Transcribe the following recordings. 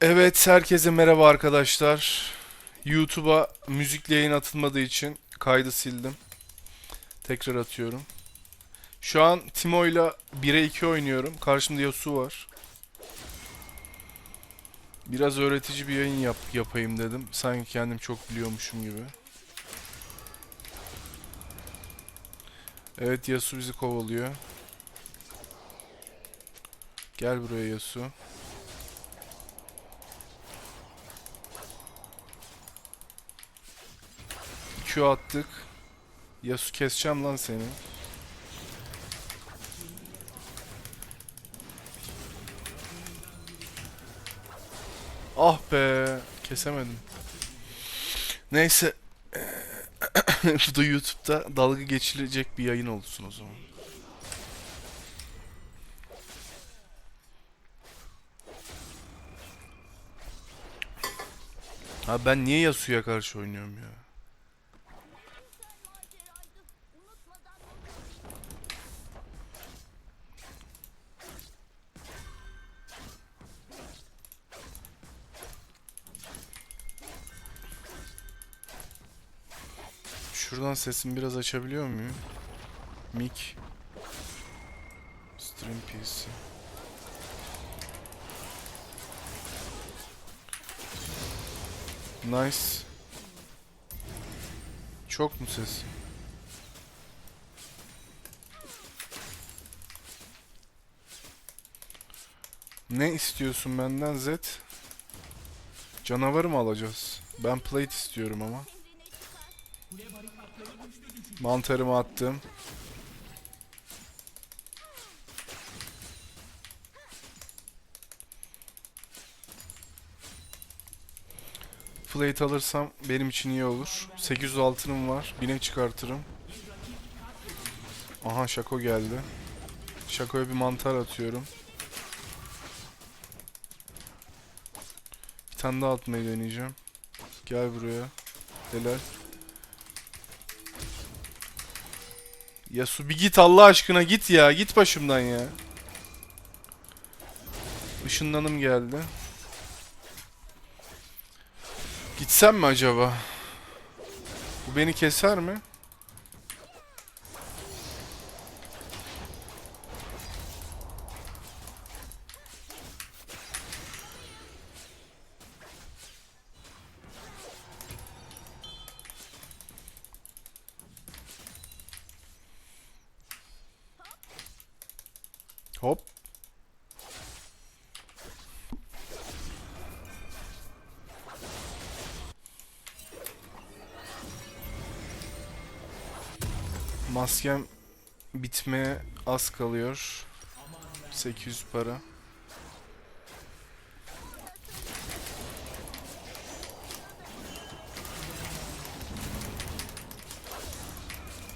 Evet, herkese merhaba arkadaşlar. YouTube'a müzikli yayın atılmadığı için kaydı sildim. Tekrar atıyorum. Şu an Timo'yla 1'e 2 oynuyorum. Karşımda Yasu var. Biraz öğretici bir yayın yap yapayım dedim. Sanki kendim çok biliyormuşum gibi. Evet Yasu bizi kovalıyor. Gel buraya Yasu. Q attık. Yasu keseceğim lan seni. Ah be, kesemedim. Neyse. Bu da YouTube'da dalga geçilecek bir yayın olsun o zaman. Ha ben niye Yasuo'ya karşı oynuyorum ya? Şuradan sesimi biraz açabiliyor muyum? Mic. Stream PC. Nice. Çok mu ses? Ne istiyorsun benden Z? Canavarı mı alacağız? Ben plate istiyorum ama. Mantarımı attım. Plate alırsam benim için iyi olur. 800 altınım var. 1000'e çıkartırım. Aha Şako geldi. Şako'ya bir mantar atıyorum. Bir tane daha atmayı deneyeceğim. Gel buraya. Helal. Ya su bir git Allah aşkına git ya. Git başımdan ya. Işınlanım geldi. Gitsem mi acaba? Bu beni keser mi? Hop. Maskem bitmeye az kalıyor. 800 para.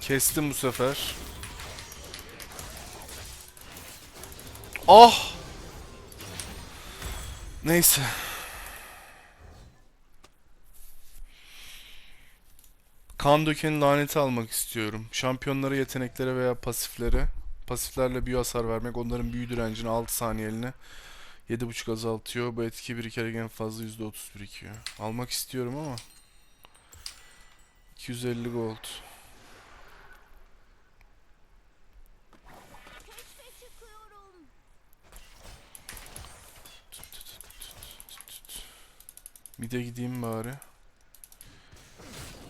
Kestim bu sefer. Ah! Neyse. Kan dökenin laneti almak istiyorum. Şampiyonlara, yeteneklere veya pasiflere. Pasiflerle büyü hasar vermek. Onların büyü direncini 6 saniyeliğine 7.5 azaltıyor. Bu etki bir kere en fazla %30 birikiyor. Almak istiyorum ama. 250 gold. Bir de gideyim bari.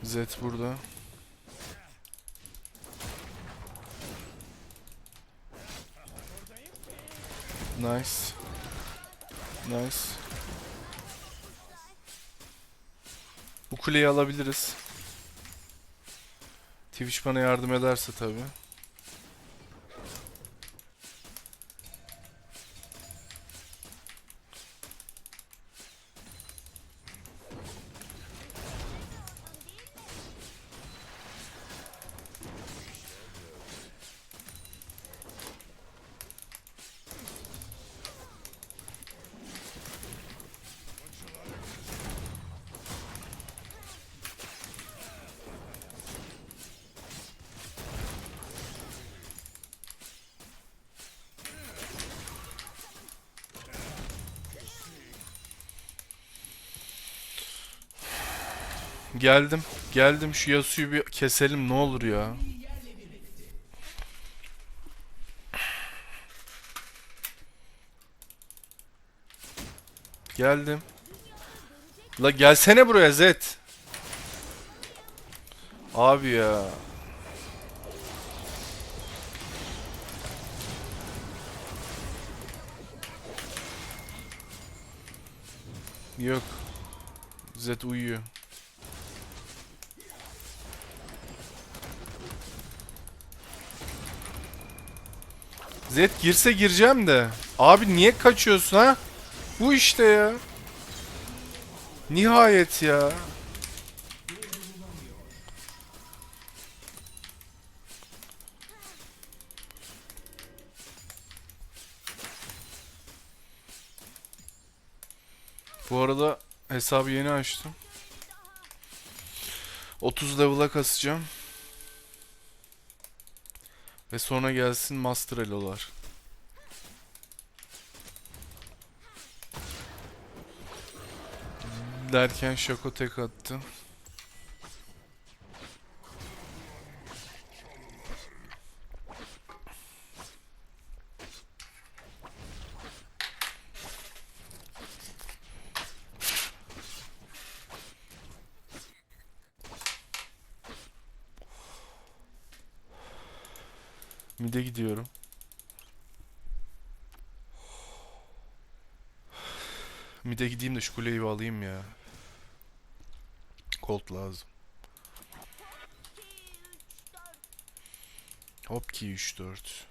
Z burada. Nice. Nice. Bu kuleyi alabiliriz. Twitch bana yardım ederse tabii. Geldim. Geldim şu Yasuo'yu bir keselim ne olur ya. Geldim. La gelsene buraya Zed. Abi ya. Yok. Zed uyuyor. Zed girse gireceğim de. Abi niye kaçıyorsun ha? Bu işte ya. Nihayet ya. Bu arada hesabı yeni açtım. 30 level'a kasacağım. Ve sonra gelsin Master Elo'lar. Derken Şako tek attı. Mide gidiyorum. Mide gideyim de şu kuleyi alayım ya. Colt lazım. Hop ki 3 4.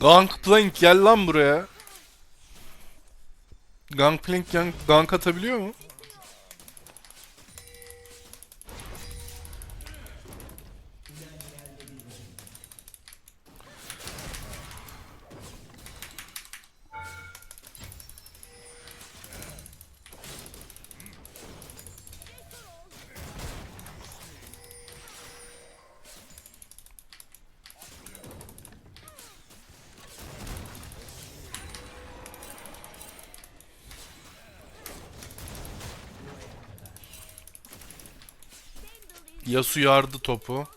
Gangplank gel lan buraya. Gangplank gank, gank atabiliyor mu? Yasu yardı topu.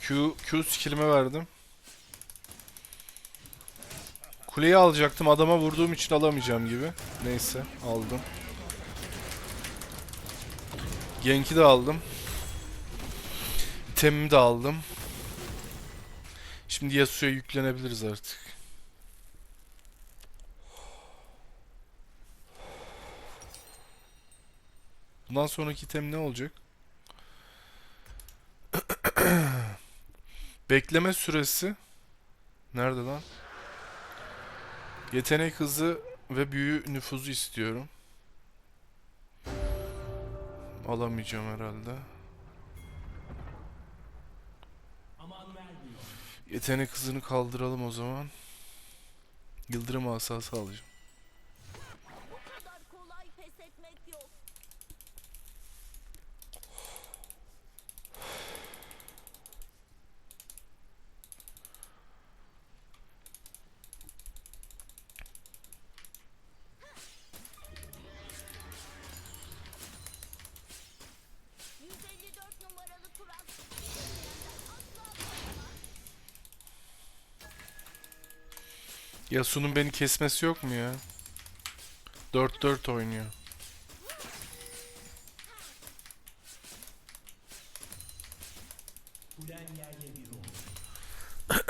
Q, Q skillime verdim. Kuleyi alacaktım adama vurduğum için alamayacağım gibi. Neyse aldım. Genki de aldım. İtemimi de aldım. Şimdi Yasuo'ya yüklenebiliriz artık. Bundan sonraki item ne olacak? Bekleme süresi nerede lan? Yetenek hızı ve büyü nüfuzu istiyorum. Alamayacağım herhalde. Yetenek hızını kaldıralım o zaman. Yıldırım asası alacağım. Yasuo'nun beni kesmesi yok mu ya? 4-4 oynuyor.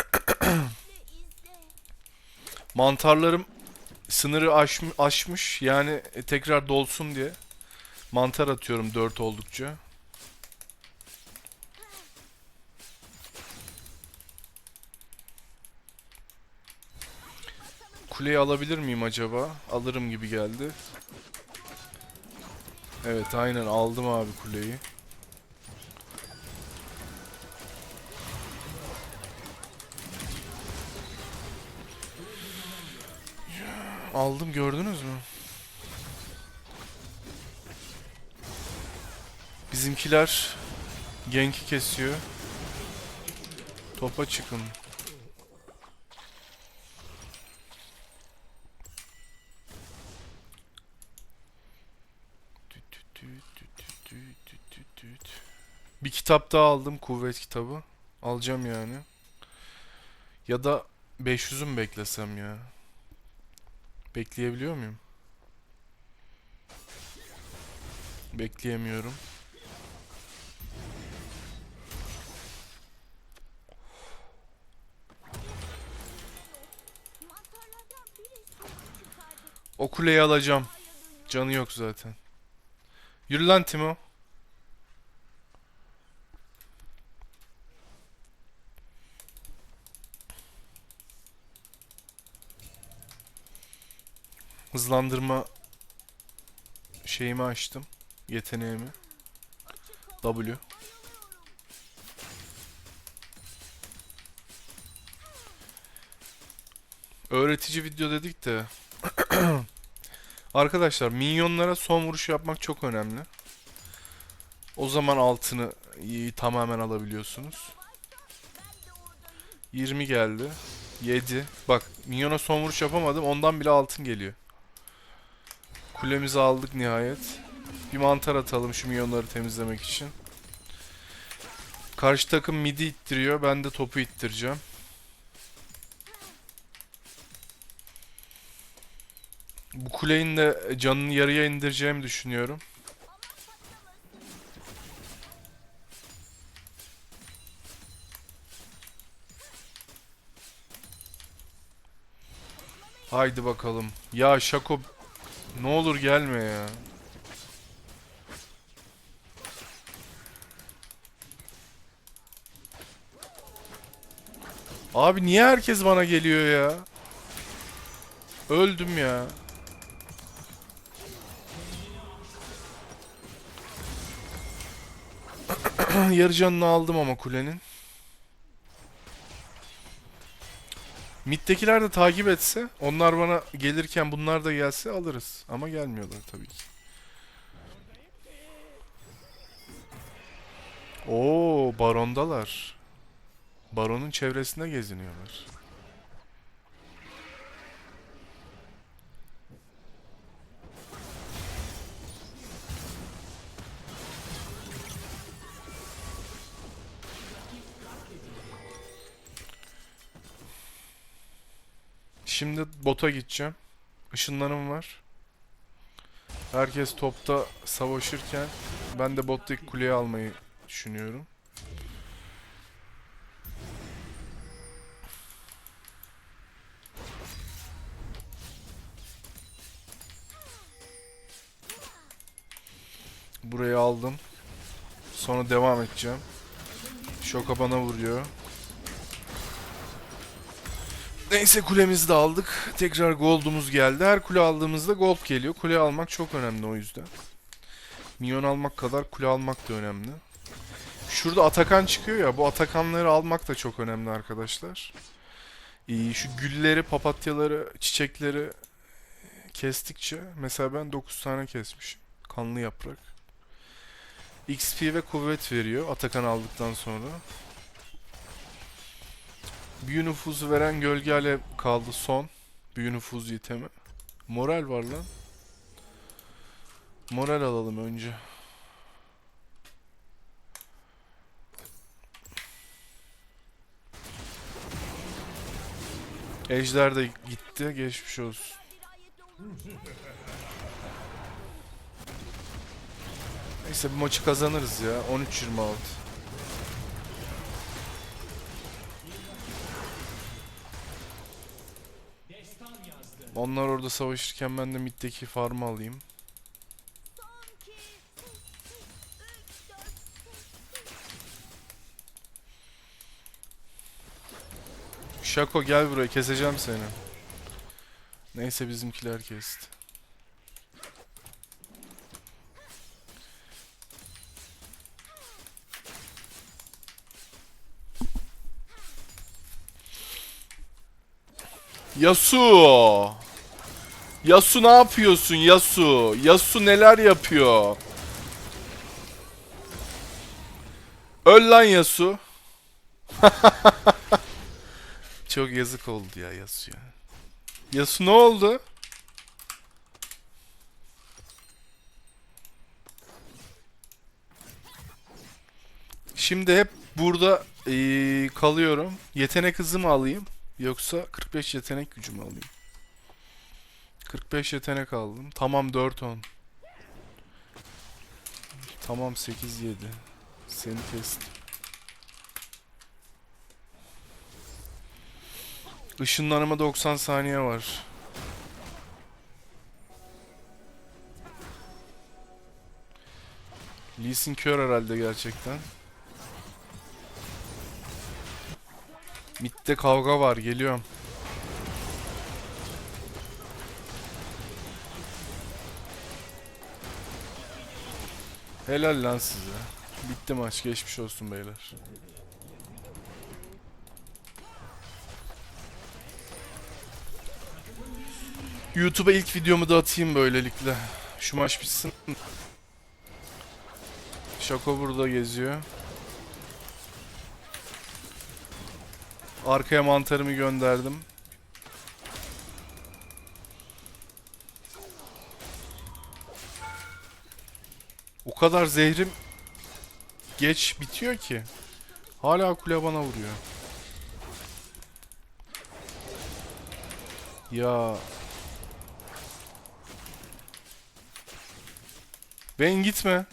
Mantarlarım sınırı aşm- aşmış. Yani tekrar dolsun diye. Mantar atıyorum 4 oldukça. Kuleyi alabilir miyim acaba? Alırım gibi geldi. Evet aynen aldım abi kuleyi. Aldım gördünüz mü? Bizimkiler genki kesiyor. Topa çıkın. Kitap daha aldım. Kuvvet kitabı. Alacağım yani. Ya da 500'ü mü beklesem ya? Bekleyebiliyor muyum? Bekleyemiyorum. O kuleyi alacağım. Canı yok zaten. Yürü lan Timo. Hızlandırma şeyimi açtım. Yeteneğimi. W. Öğretici video dedik de Arkadaşlar minyonlara son vuruş yapmak çok önemli. O zaman altını tamamen alabiliyorsunuz. 20 geldi. 7. Bak minyona son vuruş yapamadım. Ondan bile altın geliyor. Kulemizi aldık nihayet. Bir mantar atalım şu minyonları temizlemek için. Karşı takım midi ittiriyor. Ben de topu ittireceğim. Bu kuleyin de canını yarıya indireceğimi düşünüyorum. Haydi bakalım. Ya Şako ne olur gelme ya. Abi niye herkes bana geliyor ya? Öldüm ya. Yarı canını aldım ama kulenin. Mid'dekiler de takip etse, onlar bana gelirken bunlar da gelse alırız. Ama gelmiyorlar tabii ki. Oo, barondalar. Baronun çevresinde geziniyorlar. Şimdi bota gideceğim. Işınlarım var. Herkes topta savaşırken ben de bottaki kuleyi almayı düşünüyorum. Burayı aldım. Sonra devam edeceğim. Şoka bana vuruyor. Neyse kulemizi de aldık. Tekrar gold'umuz geldi. Her kule aldığımızda gold geliyor. Kule almak çok önemli o yüzden. Minyon almak kadar kule almak da önemli. Şurada Atakan çıkıyor ya. Bu Atakanları almak da çok önemli arkadaşlar. Ee, şu gülleri, papatyaları, çiçekleri kestikçe mesela ben 9 tane kesmişim. Kanlı yaprak. XP ve kuvvet veriyor Atakan aldıktan sonra. Büyü nüfuzu veren gölge alev kaldı son. Büyü nüfuzu itemi. Moral var lan. Moral alalım önce. Ejder de gitti. Geçmiş olsun. Neyse bu maçı kazanırız ya. 13-26. Onlar orada savaşırken ben de middeki farmı alayım. Şako gel buraya keseceğim seni. Neyse bizimkiler kesti. Yasu! Yasu ne yapıyorsun Yasu? Yasu neler yapıyor? Öl lan Yasu. Çok yazık oldu ya Yasu ya. Yasu ne oldu? Şimdi hep burada eee, kalıyorum. Yetenek hızı mı alayım? Yoksa 45 yetenek gücü mü alayım? 45 yetenek aldım. Tamam 4 10. Tamam 8 7. Seni kestim. Işınlanma 90 saniye var. Lee Sin kör herhalde gerçekten. Mid'de kavga var geliyorum. Helal lan size. Bitti maç geçmiş olsun beyler. YouTube'a ilk videomu da atayım böylelikle. Şu maç bitsin. Şako burada geziyor. Arkaya mantarımı gönderdim. O kadar zehrim geç bitiyor ki. Hala kule bana vuruyor. Ya. Ben gitme.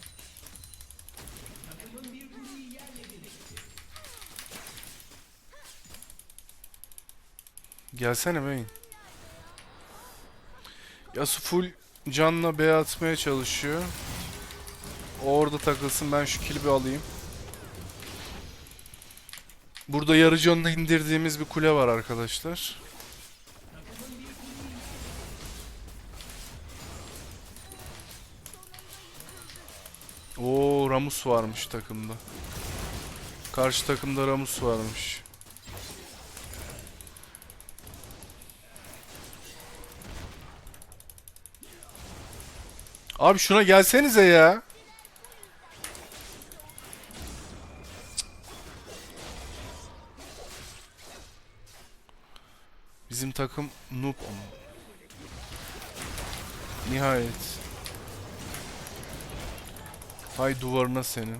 Gelsene beyin. Yasu full canla B atmaya çalışıyor. Orada takılsın ben şu kilbi alayım. Burada yarı canla indirdiğimiz bir kule var arkadaşlar. Oo Ramus varmış takımda. Karşı takımda Ramus varmış. Abi şuna gelsenize ya. Bizim takım noob ama. Nihayet. Hay duvarına senin.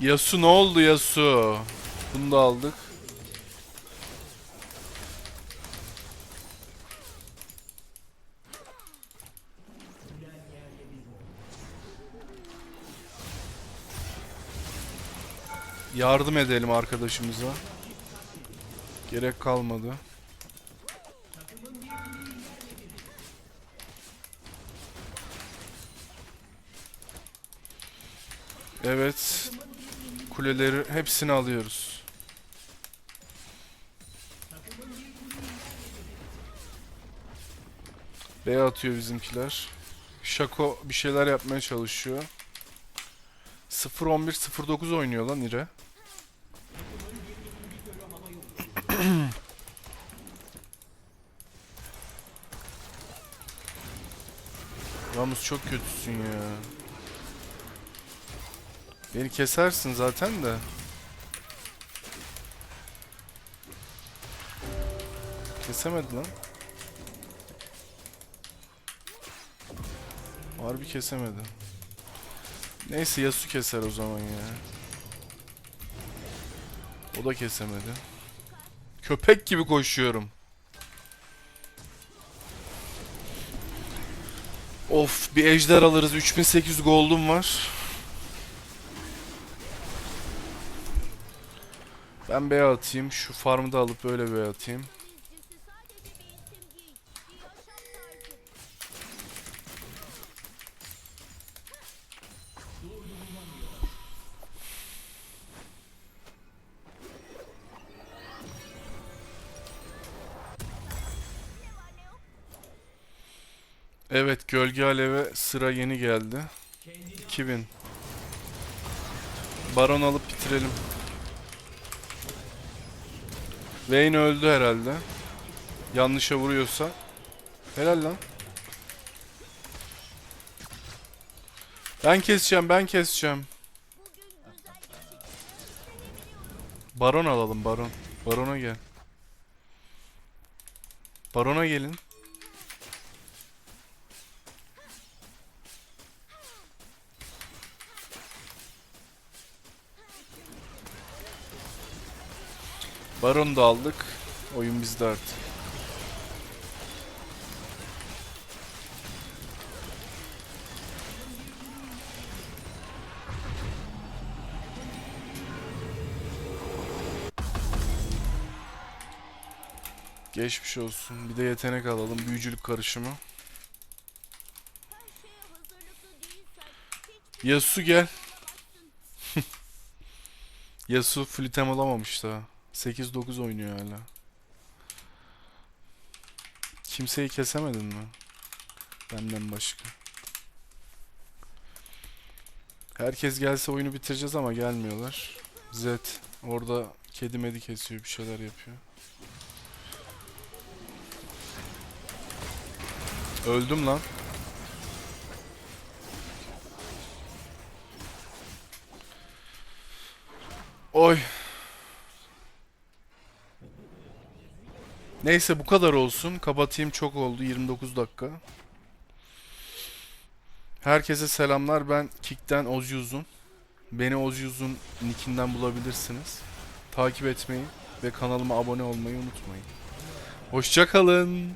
Yasu ne oldu Yasu? Bunu da aldık. Yardım edelim arkadaşımıza. Gerek kalmadı. Evet. Kuleleri hepsini alıyoruz. B atıyor bizimkiler. Şako bir şeyler yapmaya çalışıyor. 0-11 0-9 oynuyor lan İre. Ramus çok kötüsün ya. Beni kesersin zaten de. Kesemedi lan. Harbi kesemedi. Neyse Yasu keser o zaman ya. O da kesemedi. Köpek gibi koşuyorum. Of bir ejder alırız. 3800 gold'um var. Ben B atayım. Şu farmı da alıp böyle B atayım. Evet gölge aleve sıra yeni geldi. 2000. Baron alıp bitirelim. Vayne öldü herhalde. Yanlışa vuruyorsa. Helal lan. Ben keseceğim, ben keseceğim. Baron alalım, baron. Barona gel. Barona gelin. Baron da aldık. Oyun bizde artık. Geçmiş olsun. Bir de yetenek alalım. Büyücülük karışımı. Yasu gel. Yasu full item olamamış daha. 8-9 oynuyor hala. Kimseyi kesemedin mi? Benden başka. Herkes gelse oyunu bitireceğiz ama gelmiyorlar. Zed orada kedi medi kesiyor bir şeyler yapıyor. Öldüm lan. Oy. Neyse bu kadar olsun. Kapatayım çok oldu. 29 dakika. Herkese selamlar. Ben Kick'ten Ozyuz'um. Beni Ozyuz'un nickinden bulabilirsiniz. Takip etmeyi ve kanalıma abone olmayı unutmayın. Hoşçakalın.